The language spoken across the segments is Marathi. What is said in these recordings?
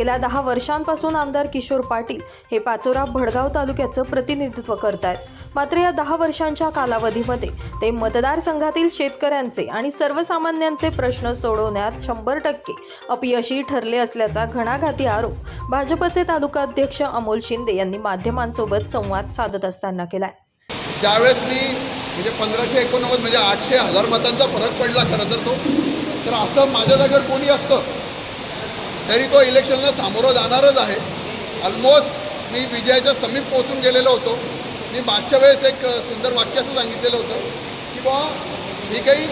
गेल्या दहा वर्षांपासून आमदार किशोर पाटील हे पाचोरा भडगाव तालुक्याचं प्रतिनिधित्व करत आहेत मात्र या दहा वर्षांच्या कालावधीमध्ये ते मतदारसंघातील शेतकऱ्यांचे आणि सर्वसामान्यांचे प्रश्न सोडवण्यात शंभर टक्के अपयशी ठरले असल्याचा घणाघाती आरोप भाजपचे तालुका अध्यक्ष अमोल शिंदे यांनी माध्यमांसोबत संवाद साधत असताना केलाय. ज्यावेळेस मी म्हणजे पंधराशे एकोणनव्वद म्हणजे आठशे हजार मतांचा फरक पडला खरं तर तो. तर असं माझ्या जागेवर कोणी असतं तरी तो इलेक्शनला सामोरं जाणारच आहे. ऑलमोस्ट मी विजयाच्या समीप पोहोचून गेलेलो होतो. मी मागच्या वेळेस एक सुंदर वाक्य असं सांगितलेलं होतं की बा ही काही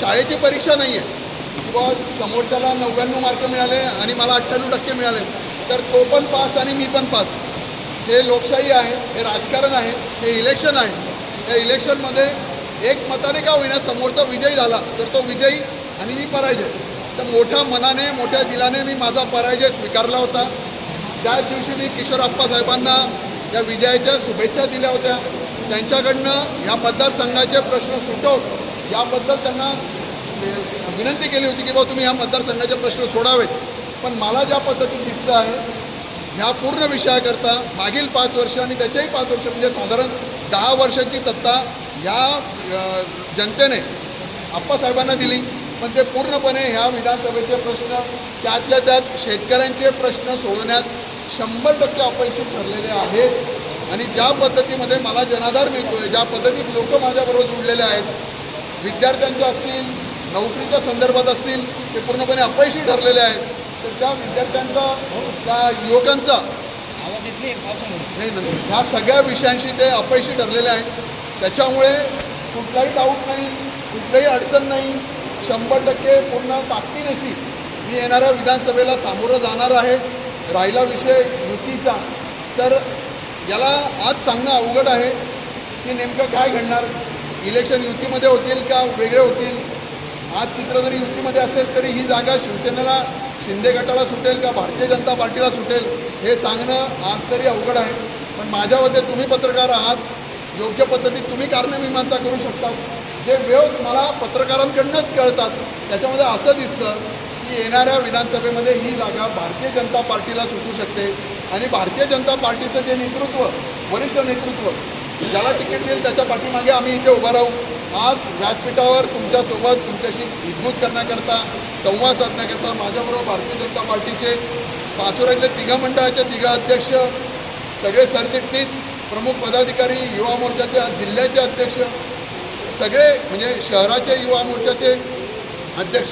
शाळेची परीक्षा नाही आहे की बा समोरच्याला नव्याण्णव मार्क मिळाले आणि मला अठ्ठ्याण्णव टक्के मिळाले. तर तो पण पास आणि मी पण पास. हे लोकशाही आहे हे राजकारण आहे हे इलेक्शन आहे. या इलेक्शनमध्ये एक मताने का होईना समोरचा विजयी झाला तर तो विजयी आणि मी पराजय. तर मोठ्या मनाने मोठ्या दिलाने मी माझा पराजय स्वीकारला होता. त्याच दिवशी मी किशोर आप्पा साहेबांना या विजयाच्या शुभेच्छा दिल्या होत्या. त्यांच्याकडनं या मतदारसंघाचे प्रश्न सुटव याबद्दल त्यांना विनंती केली होती की बाबा तुम्ही ह्या मतदारसंघाचे प्रश्न सोडावेत. पण मला ज्या पद्धतीत दिसतं आहे ह्या पूर्ण विषयाकरता मागील पाच वर्ष आणि त्याच्याही पाच वर्ष म्हणजे साधारण दहा वर्षाची सत्ता या जनतेने आप्पासाहेबांना दिली. पण ते पूर्णपणे ह्या विधानसभेचे प्रश्न त्यातल्या त्यात शेतकऱ्यांचे प्रश्न सोडवण्यात शंभर टक्के अपयशी ठरलेले आहेत आणि ज्या पद्धतीमध्ये मला जनाधार मिळतो आहे ज्या पद्धतीत लोक माझ्याबरोबर जोडलेले आहेत विद्यार्थ्यांच्या असतील नोकरीच्या संदर्भात असतील ते पूर्णपणे अपयशी ठरलेले आहेत. तर त्या विद्यार्थ्यांचा त्या युवकांचा नाही नाही ह्या सगळ्या विषयांशी ते अपयशी ठरलेले आहेत. त्याच्यामुळे कुठलाही डाऊट नाही कुठलाही अडचण नाही. शंभर टक्के पूर्ण ताकदीनशी मी येणाऱ्या विधानसभेला सामोरं जाणार आहे. राहिला विषय युतीचा. तर याला आज सांगणं अवघड आहे की नेमकं काय घडणार? इलेक्शन युतीमध्ये होतील का वेगळे होतील? आज चित्र जरी युतीमध्ये असेल तरी ही जागा शिवसेनेला शिंदे गटाला सुटेल का भारतीय जनता पार्टीला सुटेल हे सांगणं आज तरी अवघड आहे. पण माझ्या मते तुम्ही पत्रकार आहात. योग्य पद्धतीत तुम्ही कारणमीमांसा करू शकता? जे वेळच मला पत्रकारांकडनंच कळतात त्याच्यामध्ये असं दिसतं की येणाऱ्या विधानसभेमध्ये ही जागा भारतीय जनता पार्टीला सुटू शकते. आणि भारतीय जनता पार्टीचं जे नेतृत्व वरिष्ठ नेतृत्व ज्याला तिकीट देईल त्याच्या पाठीमागे आम्ही इथे उभा राहू. आज व्यासपीठावर तुमच्यासोबत तुमच्याशी हितगुज करण्याकरता संवाद साधण्याकरता माझ्याबरोबर भारतीय जनता पार्टीचे पाचोऱ्यातले तिघा मंडळाचे तिघा अध्यक्ष सगळे सरचिटणीस प्रमुख पदाधिकारी युवा मोर्चाचे जिल्ह्याचे अध्यक्ष सगळे म्हणजे शहराचे युवा मोर्चाचे अध्यक्ष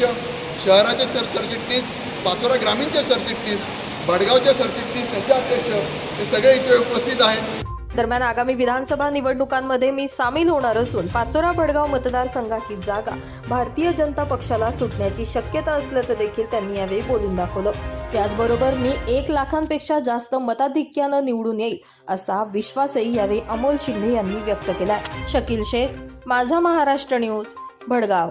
शहराचे सर सरचिटणीस पाचोरा ग्रामीणचे सरचिटणीस भडगावचे सरचिटणीस त्याचे अध्यक्ष हे सगळे इथे उपस्थित आहेत. दरम्यान आगामी विधानसभा निवडणुकांमध्ये मी सामील होणार असून पाचोरा भडगाव मतदारसंघाची जागा भारतीय जनता पक्षाला सुटण्याची शक्यता असल्याचं देखील त्यांनी यावेळी बोलून दाखवलं. त्याचबरोबर मी एक लाखांपेक्षा जास्त मताधिक्यानं निवडून येईल असा विश्वासही यावेळी अमोल शिंदे यांनी व्यक्त केला शकील शेख माझा महाराष्ट्र न्यूज भडगाव